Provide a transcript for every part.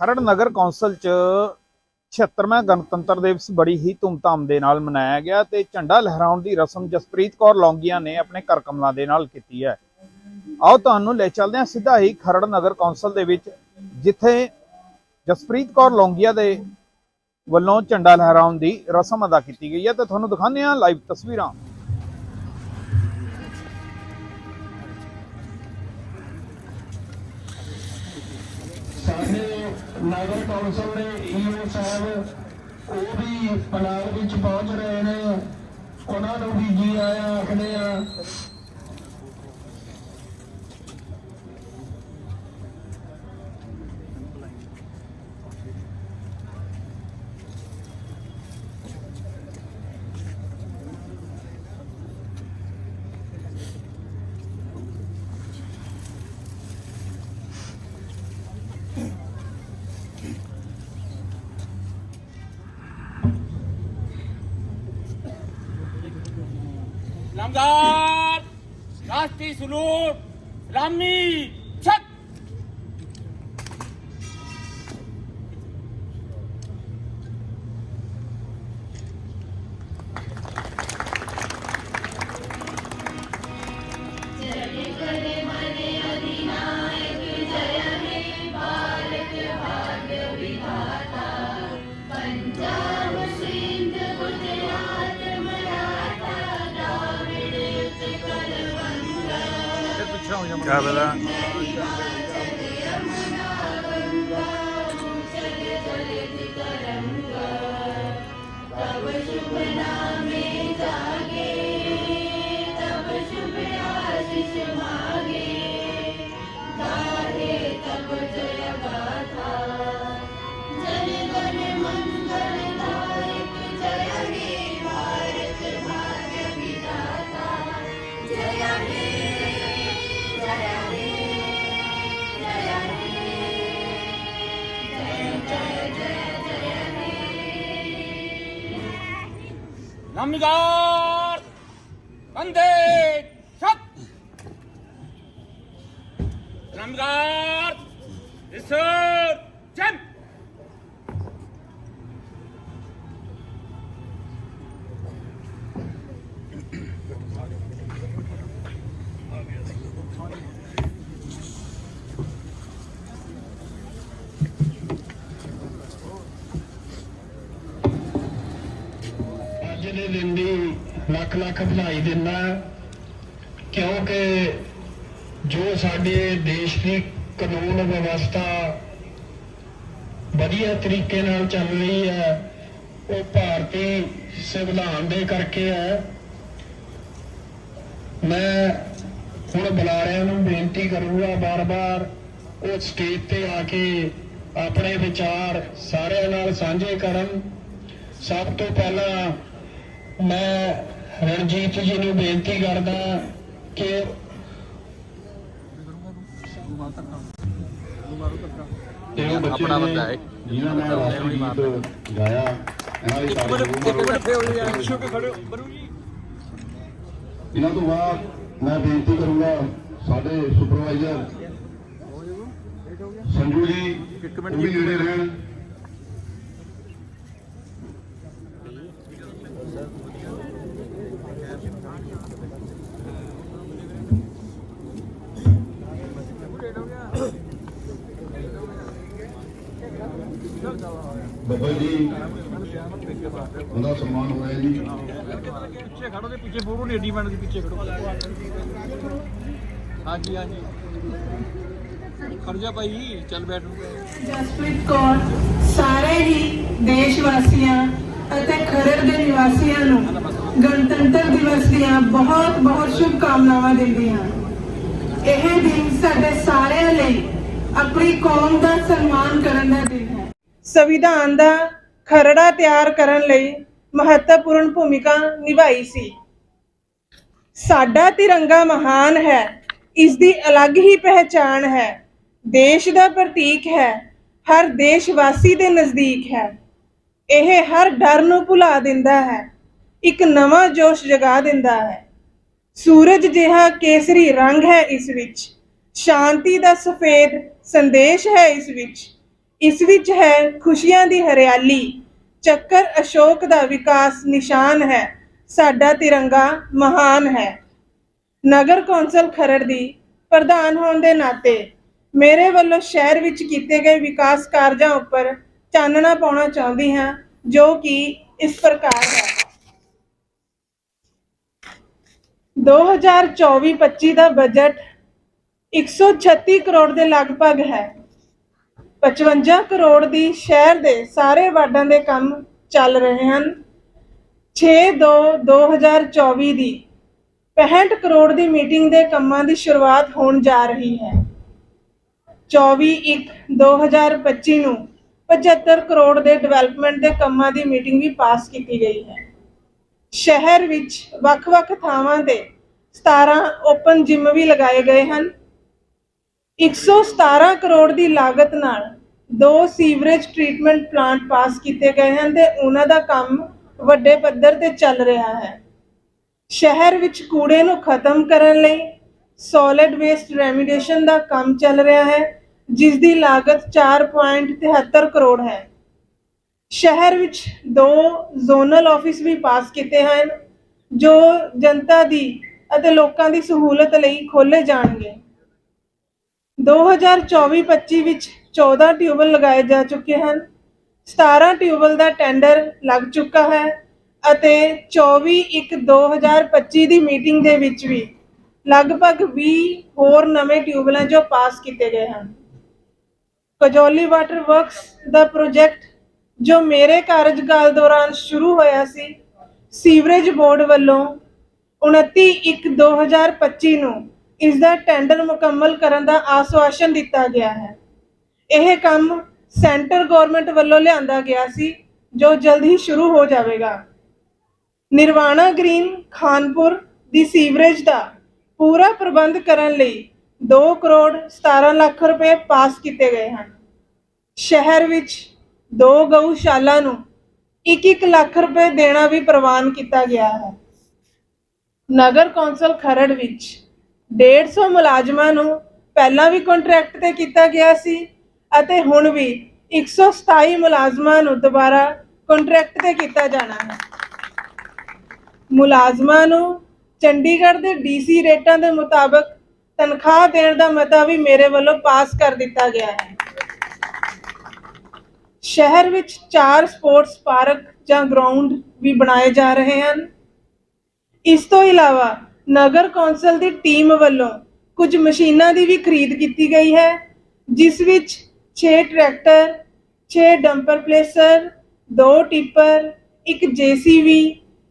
ਖਰੜ ਨਗਰ council ਚ 76ਵਾਂ ਗਣਤੰਤਰ ਦਿਵਸ ਬੜੀ ਹੀ ਧੂਮਧਾਮ ਦੇ ਨਾਲ ਮਨਾਇਆ ਗਿਆ ਤੇ ਝੰਡਾ ਲਹਿਰਾਉਣ ਦੀ ਰਸਮ ਜਸਪ੍ਰੀਤ ਕੌਰ ਲੌਂਗੀਆਂ ਨੇ ਆਪਣੇ ਘਰ ਕਮਲਾਂ ਦੇ ਨਾਲ ਕੀਤੀ ਹੈ। ਆਓ ਤੁਹਾਨੂੰ ਲੈ ਚੱਲਦੇ ਹਾਂ ਸਿੱਧਾ ਹੀ ਖਰੜ ਨਗਰ ਕੌਂਸਲ ਦੇ ਵਿੱਚ, ਜਿੱਥੇ ਜਸਪ੍ਰੀਤ ਕੌਰ ਲੌਂਗੀਆਂ ਦੇ ਵੱਲੋਂ ਝੰਡਾ ਲਹਿਰਾਉਣ ਦੀ ਰਸਮ ਅਦਾ ਕੀਤੀ ਗਈ ਹੈ ਤੇ ਤੁਹਾਨੂੰ ਦਿਖਾਉਂਦੇ ਹਾਂ ਲਾਈਵ ਤਸਵੀਰਾਂ। ਨਗਰ ਕੌਂਸਲ ਦੇ ਈਓ ਸਾਹਿਬ, ਉਹ ਵੀ ਪੰਡਾਲ ਵਿੱਚ ਪਹੁੰਚ ਰਹੇ ਨੇ। ਉਹਨਾਂ ਨੂੰ ਵੀ ਜੀ ਆਇਆ ਆਖਦੇ ਆ। Ramzan, Rasti Sulut, Ramni. Cabela 갑니다. 반대 샷. 갑니다. 리스 잼. ਦੇ ਦਿਨ ਦੀ ਲੱਖ ਲੱਖ ਵਧਾਈ ਦਿੰਦਾ ਕਿਉਂਕਿ ਜੋ ਸਾਡੇ ਦੇਸ਼ ਦੀ ਕਾਨੂੰਨ ਵਿਵਸਥਾ ਵਧੀਆ ਤਰੀਕੇ ਨਾਲ ਚੱਲ ਰਹੀ ਹੈ, ਉਹ ਭਾਰਤੀ ਸੰਵਿਧਾਨ ਦੇ ਕਰਕੇ ਹੈ। ਮੈਂ ਹੁਣ ਬੁਲਾਰਿਆਂ ਨੂੰ ਬੇਨਤੀ ਕਰੂੰਗਾ ਬਾਰ-ਬਾਰ ਉਹ ਸਟੇਜ ਤੇ ਆ ਕੇ ਆਪਣੇ ਵਿਚਾਰ ਸਾਰਿਆਂ ਨਾਲ ਸਾਂਝੇ ਕਰਨ। ਸਭ ਤੋਂ ਪਹਿਲਾਂ ਮੈਂ ਰਣਜੀਤ ਜੀ ਨੂੰ ਬੇਨਤੀ ਕਰਦਾ ਕਿ ਇਹ ਉਹ ਬੱਚੇ ਆਪਣਾ ਨੇ ਬੰਦਾ ਹੈ। ਜਿਨ੍ਹਾਂ ਨੇ ਰਾਸ਼ਟਰੀ ਗੀਤ ਗਾਇਆ ਇਹਨਾਂ ਦੀ ਤਾਰੀਫ ਇਹਨਾਂ ਤੋਂ ਬਾਅਦ ਮੈਂ ਬੇਨਤੀ ਕਰੂੰਗਾ ਸਾਡੇ ਸੁਪਰਵਾਈਜ਼ਰ ਸੰਜੂ ਜੀ ਉਹ ਵੀ ਨੇੜੇ ਰਹਿਣ। ਬੱਬਲ ਜੀ ਉਹਦਾ ਸਨਮਾਨ ਹੋਇਆ ਜੀ। ਪਿੱਛੇ ਖੜੋ ਦੇ ਪਿੱਛੇ ਫੋਟੋ ਨਹੀਂ ਏਡੀ ਮਿੰਟ ਦੇ ਪਿੱਛੇ ਖੜੋ ਹਾਂਜੀ ਹਾਂਜੀ। ਖੜ ਜਾ ਭਾਈ ਚੱਲ ਬੈਠ। ਜਸਪ੍ਰੀਤ ਕੌਰ ਸਾਰੇ ਹੀ ਦੇਸ਼ ਵਾਸੀਆਂ ਅਤੇ ਖਰੜ ਦੇ ਨਿਵਾਸੀਆਂ ਨੂੰ ਗਣਤੰਤਰ ਦਿਵਸ ਦੀਆਂ ਬਹੁਤ ਬਹੁਤ ਸ਼ੁਭਕਾਮਨਾਵਾਂ ਦਿੰਦੀ ਹਾਂ। ਇਹ ਦਿਨ ਸਾਡੇ ਸਾਰਿਆਂ ਲਈ ਆਪਣੀ ਕੌਮ ਦਾ ਸਨਮਾਨ ਕਰਨ ਦਾ ਦਿਨ ਹੈ। ਸੰਵਿਧਾਨ ਦਾ ਖਰੜਾ ਤਿਆਰ ਕਰਨ ਲਈ ਮਹੱਤਵਪੂਰਨ ਭੂਮਿਕਾ ਨਿਭਾਈ ਸੀ। ਸਾਡਾ ਤਿਰੰਗਾ ਮਹਾਨ ਹੈ, ਇਸ ਦੀ ਅਲੱਗ ਹੀ ਪਹਿਚਾਣ ਹੈ। ਦੇਸ਼ ਦਾ ਪ੍ਰਤੀਕ ਹੈ, ਹਰ ਦੇਸ਼ ਵਾਸੀ ਦੇ ਨਜ਼ਦੀਕ ਹੈ। ਇਹ ਹਰ ਡਰ ਨੂੰ ਭੁਲਾ ਦਿੰਦਾ ਹੈ। ਇੱਕ ਨਵਾਂ ਜੋਸ਼ ਜਗਾ ਦਿੰਦਾ ਹੈ। ਸੂਰਜ ਜਿਹਾ ਕੇਸਰੀ ਰੰਗ ਹੈ ਇਸ ਵਿੱਚ। ਸ਼ਾਂਤੀ ਦਾ ਸਫੇਦ ਸੰਦੇਸ਼ ਹੈ ਇਸ ਵਿੱਚ। ਇਸ ਵਿੱਚ ਹੈ ਖੁਸ਼ੀਆਂ ਦੀ ਹਰਿਆਲੀ। ਚੱਕਰ ਅਸ਼ੋਕ ਦਾ ਵਿਕਾਸ ਨਿਸ਼ਾਨ ਹੈ। ਸਾਡਾ ਤਿਰੰਗਾ ਮਹਾਨ ਹੈ। ਨਗਰ ਕੌਂਸਲ ਖਰੜ ਦੀ ਪ੍ਰਧਾਨ ਹੋਣ ਦੇ ਨਾਤੇ ਮੇਰੇ ਵੱਲੋਂ ਸ਼ਹਿਰ ਵਿੱਚ ਕੀਤੇ ਗਏ ਵਿਕਾਸ ਕਾਰਜਾਂ ਉੱਪਰ ਚਾਨਣਾ ਪਾਉਣਾ ਚਾਹੁੰਦੀ ਹਾਂ, ਜੋ ਕਿ ਇਸ ਪ੍ਰਕਾਰ ਹੈ। 2024-25 ਦਾ ਬਜਟ 136 ਕਰੋੜ ਦੇ ਲਗਭਗ ਹੈ। 55 ਕਰੋੜ ਦੀ ਸ਼ਹਿਰ ਦੇ ਸਾਰੇ ਵਾਰਡਾਂ ਦੇ ਕੰਮ ਚੱਲ ਰਹੇ ਹਨ। 6-2-2024 ਦੀ 65 ਕਰੋੜ ਦੀ ਮੀਟਿੰਗ ਦੇ ਕੰਮਾਂ ਦੀ ਸ਼ੁਰੂਆਤ ਹੋਣ ਜਾ ਰਹੀ ਹੈ। 24-1-2025 ਨੂੰ 75 ਕਰੋੜ ਦੇ ਡਿਵੈਲਪਮੈਂਟ ਦੇ ਕੰਮਾਂ ਦੀ ਮੀਟਿੰਗ ਵੀ ਪਾਸ ਕੀਤੀ ਗਈ ਹੈ। ਸ਼ਹਿਰ ਵਿੱਚ ਵੱਖ-ਵੱਖ ਥਾਵਾਂ ਤੇ 17 ਓਪਨ ਜਿਮ ਵੀ ਲਗਾਏ ਗਏ ਹਨ। 117 ਕਰੋੜ ਦੀ ਲਾਗਤ ਨਾਲ ਦੋ ਸੀਵਰੇਜ ਟ੍ਰੀਟਮੈਂਟ ਪਲਾਂਟ ਪਾਸ ਕੀਤੇ ਗਏ ਹਨ ਤੇ ਉਹਨਾਂ ਦਾ ਕੰਮ ਵੱਡੇ ਪੱਧਰ ਤੇ ਚੱਲ ਰਿਹਾ ਹੈ। ਸ਼ਹਿਰ ਵਿੱਚ ਕੂੜੇ ਨੂੰ ਖਤਮ ਕਰਨ ਲਈ ਸੋਲਿਡ ਵੇਸਟ ਰੈਮੀਡੀਏਸ਼ਨ ਦਾ ਕੰਮ ਚੱਲ ਰਿਹਾ ਹੈ, ਜਿਸ ਦੀ ਲਾਗਤ 4.73 ਕਰੋੜ ਹੈ। ਸ਼ਹਿਰ ਵਿੱਚ ਦੋ ਜ਼ੋਨਲ ਆਫਿਸ ਵੀ ਪਾਸ ਕੀਤੇ ਹਨ, ਜੋ ਜਨਤਾ ਦੀ ਅਤੇ ਲੋਕਾਂ ਦੀ ਸਹੂਲਤ ਲਈ ਖੋਲੇ ਜਾਣਗੇ। 2024-25 ਵਿੱਚ 14 ਟਿਊਬਲ ਲਗਾਏ ਜਾ ਚੁੱਕੇ ਹਨ। 17 ਟਿਊਬਲ ਦਾ ਟੈਂਡਰ ਲੱਗ ਚੁੱਕਾ ਹੈ ਅਤੇ 24-1-2025 ਦੀ ਮੀਟਿੰਗ ਦੇ ਵਿੱਚ ਵੀ ਲਗਭਗ 20 ਹੋਰ ਨਵੇਂ ਟਿਊਬਲਾਂ ਜੋ ਪਾਸ ਕੀਤੇ ਗਏ ਹਨ। ਕਜੌਲੀ ਵਾਟਰ ਵਰਕਸ ਦਾ ਪ੍ਰੋਜੈਕਟ ਜੋ ਮੇਰੇ ਕਾਰਜਕਾਲ ਦੌਰਾਨ ਸ਼ੁਰੂ ਹੋਇਆ ਸੀ, ਸੀਵਰੇਜ ਬੋਰਡ ਵੱਲੋਂ 29/1/2025 ਨੂੰ ਇਸ ਦਾ ਟੈਂਡਰ ਮੁਕੰਮਲ ਕਰਨ ਦਾ ਆਸ਼ਵਾਸਨ ਦਿੱਤਾ ਗਿਆ ਹੈ। ਇਹ ਕੰਮ ਸੈਂਟਰ ਗਵਰਨਮੈਂਟ ਵੱਲੋਂ ਲਿਆਂਦਾ ਗਿਆ ਸੀ, ਜੋ ਜਲਦ ਹੀ ਸ਼ੁਰੂ ਹੋ ਜਾਵੇਗਾ। ਨਿਰਵਾਣਾ ਗ੍ਰੀਨ ਖਾਨਪੁਰ ਦੀ ਸੀਵਰੇਜ ਦਾ ਪੂਰਾ ਪ੍ਰਬੰਧ ਕਰਨ ਲਈ 2 ਕਰੋੜ 17 ਲੱਖ ਰੁਪਏ ਪਾਸ ਕੀਤੇ ਗਏ ਹਨ। ਸ਼ਹਿਰ ਵਿੱਚ ਦੋ ਗਊਸ਼ਾਲਾ ਨੂੰ 1-1 ਲੱਖ ਰੁਪਏ ਦੇਣਾ ਵੀ ਪ੍ਰਵਾਨ ਕੀਤਾ ਗਿਆ ਹੈ। ਨਗਰ ਕੌਂਸਲ ਖਰੜ ਵਿੱਚ 150 ਮੁਲਾਜ਼ਮਾਂ ਨੂੰ ਪਹਿਲਾਂ ਵੀ ਕੰਟਰੈਕਟ ਤੇ ਕੀਤਾ ਗਿਆ ਸੀ ਅਤੇ ਹੁਣ ਵੀ 127 ਮੁਲਾਜ਼ਮਾਂ ਨੂੰ ਦੁਬਾਰਾ ਕੰਟਰੈਕਟ ਤੇ ਕੀਤਾ ਜਾਣਾ ਹੈ। ਮੁਲਾਜ਼ਮਾਂ ਨੂੰ ਚੰਡੀਗੜ੍ਹ ਦੇ ਡੀਸੀ ਰੇਟਾਂ ਦੇ ਮੁਤਾਬਕ ਤਨਖਾਹ ਦੇਣ ਦਾ ਮਤਾ ਵੀ ਮੇਰੇ ਵੱਲੋਂ ਪਾਸ ਕਰ ਦਿੱਤਾ ਗਿਆ ਹੈ। ਸ਼ਹਿਰ ਵਿੱਚ ਚਾਰ ਸਪੋਰਟਸ ਪਾਰਕ ਜਾਂ ਗਰਾਊਂਡ ਵੀ ਬਣਾਏ ਜਾ ਰਹੇ ਹਨ। ਇਸ ਤੋਂ ਇਲਾਵਾ ਨਗਰ ਕੌਂਸਲ ਦੀ ਟੀਮ ਵੱਲੋਂ ਕੁਝ ਮਸ਼ੀਨਾਂ ਦੀ ਵੀ ਖਰੀਦ ਕੀਤੀ ਗਈ ਹੈ, ਜਿਸ ਵਿੱਚ 6 ਟਰੈਕਟਰ 6 ਡੰਪਰ ਪਲੇਸਰ 2 ਟਿੱਪਰ, ਇੱਕ ਜੀਸੀਬੀ,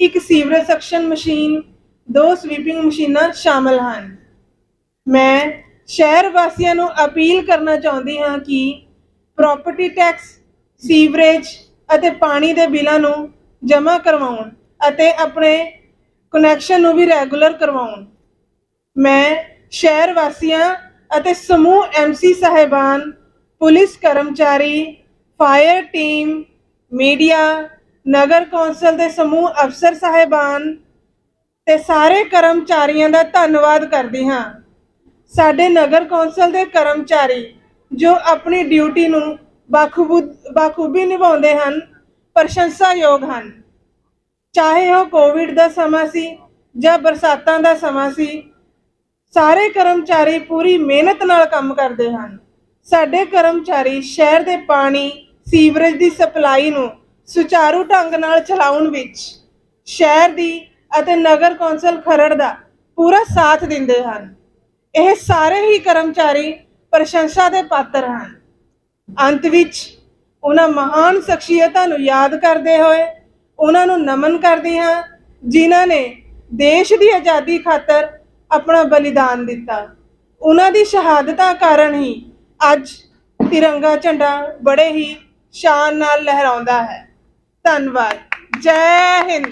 ਇੱਕ ਸੀਵਰੇਜ ਸਕਸ਼ਨ ਮਸ਼ੀਨ, ਦੋ ਸਵੀਪਿੰਗ ਮਸ਼ੀਨਾਂ ਸ਼ਾਮਲ ਹਨ। ਮੈਂ ਸ਼ਹਿਰ ਵਾਸੀਆਂ ਨੂੰ ਅਪੀਲ ਕਰਨਾ ਚਾਹੁੰਦੀ ਹਾਂ ਕਿ ਪ੍ਰਾਪਰਟੀ ਟੈਕਸ, ਸੀਵਰੇਜ ਅਤੇ ਪਾਣੀ ਦੇ ਬਿੱਲਾਂ ਨੂੰ ਜਮ੍ਹਾਂ ਕਰਵਾਉਣ ਅਤੇ ਆਪਣੇ ਕਨੈਕਸ਼ਨ ਨੂੰ ਵੀ ਰੈਗੂਲਰ ਕਰਵਾਉਣ। ਮੈਂ ਸ਼ਹਿਰ ਵਾਸੀਆਂ ਅਤੇ ਸਮੂਹ ਐਮਸੀ ਸਾਹਿਬਾਨ, ਪੁਲਿਸ ਕਰਮਚਾਰੀ ਫਾਇਰ ਟੀਮ ਮੀਡੀਆ ਨਗਰ ਕੌਂਸਲ ਦੇ ਸਮੂਹ ਅਫਸਰ ਸਾਹਿਬਾਨ ਤੇ ਸਾਰੇ ਕਰਮਚਾਰੀਆਂ ਦਾ ਧੰਨਵਾਦ ਕਰਦੀ ਹਾਂ। ਸਾਡੇ ਨਗਰ ਕੌਂਸਲ ਦੇ ਕਰਮਚਾਰੀ ਜੋ ਆਪਣੀ ਡਿਊਟੀ ਨੂੰ ਬਾਖੂਬੂ ਬਾਖੂਬੀ ਨਿਭਾਉਂਦੇ ਹਨ, ਪ੍ਰਸ਼ੰਸਾਯੋਗ ਹਨ। ਚਾਹੇ ਉਹ ਕੋਵਿਡ ਦਾ ਸਮਾਂ ਸੀ ਜਾਂ ਬਰਸਾਤਾਂ ਦਾ ਸਮਾਂ ਸੀ, ਸਾਰੇ ਕਰਮਚਾਰੀ ਪੂਰੀ ਮਿਹਨਤ ਨਾਲ ਕੰਮ ਕਰਦੇ ਹਨ। ਸਾਡੇ ਕਰਮਚਾਰੀ ਸ਼ਹਿਰ ਦੇ ਪਾਣੀ, ਸੀਵਰੇਜ ਦੀ ਸਪਲਾਈ ਨੂੰ ਸੁਚਾਰੂ ਢੰਗ ਨਾਲ ਚਲਾਉਣ ਵਿੱਚ ਸ਼ਹਿਰ ਦੀ ਅਤੇ ਨਗਰ ਕੌਂਸਲ ਖਰੜ ਦਾ ਪੂਰਾ ਸਾਥ ਦਿੰਦੇ ਹਨ। ਇਹ ਸਾਰੇ ਹੀ ਕਰਮਚਾਰੀ ਪ੍ਰਸ਼ੰਸਾ ਦੇ ਪਾਤਰ ਹਨ। ਅੰਤ ਵਿੱਚ ਉਹਨਾਂ ਮਹਾਨ ਸ਼ਖਸੀਅਤਾਂ ਨੂੰ ਯਾਦ ਕਰਦੇ ਹੋਏ ਉਹਨਾਂ ਨੂੰ ਨਮਨ ਕਰਦੀ ਹਾਂ, ਜਿਨ੍ਹਾਂ ਨੇ ਦੇਸ਼ ਦੀ ਆਜ਼ਾਦੀ ਖਾਤਰ ਆਪਣਾ ਬਲੀਦਾਨ ਦਿੱਤਾ। ਉਹਨਾਂ ਦੀ ਸ਼ਹਾਦਤਾਂ ਕਾਰਨ ਹੀ ਅੱਜ ਤਿਰੰਗਾ ਝੰਡਾ ਬੜੇ ਹੀ ਸ਼ਾਨ ਨਾਲ ਲਹਿਰਾਉਂਦਾ ਹੈ। ਧੰਨਵਾਦ। ਜੈ ਹਿੰਦ।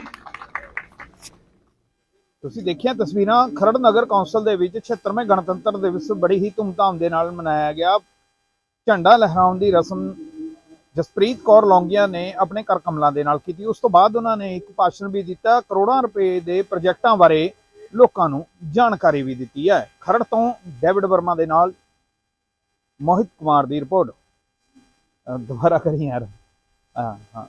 ਤੁਸੀਂ ਦੇਖਿਆ ਤਸਵੀਰਾਂ ਖਰੜ ਨਗਰ ਕੌਂਸਲ ਦੇ ਵਿੱਚ 76ਵੇਂ ਗਣਤੰਤਰ ਦਿਵਸ ਬੜੀ ਹੀ ਧੂਮਧਾਮ ਦੇ ਨਾਲ ਮਨਾਇਆ ਗਿਆ। ਝੰਡਾ ਲਹਿਰਾਉਣ ਦੀ ਰਸਮ ਜਸਪ੍ਰੀਤ ਕੌਰ ਲੌਂਗੀਆਂ ਨੇ ਆਪਣੇ ਕਰ ਕਮਲਾਂ ਦੇ ਨਾਲ ਕੀਤੀ। ਉਸ ਤੋਂ ਬਾਅਦ ਉਹਨਾਂ ਨੇ ਇੱਕ ਭਾਸ਼ਣ ਵੀ ਦਿੱਤਾ। ਕਰੋੜਾਂ ਰੁਪਏ ਦੇ ਪ੍ਰੋਜੈਕਟਾਂ ਬਾਰੇ ਲੋਕਾਂ ਨੂੰ ਜਾਣਕਾਰੀ ਵੀ ਦਿੱਤੀ ਹੈ। ਖਰੜ ਤੋਂ ਡੇਵਿਡ ਵਰਮਾ ਦੇ ਨਾਲ ਮੋਹਿਤ ਕੁਮਾਰ ਦੀ ਰਿਪੋਰਟ। ਦੁਬਾਰਾ ਕਰੀ ਯਾਰ। ਹਾਂ ਹਾਂ।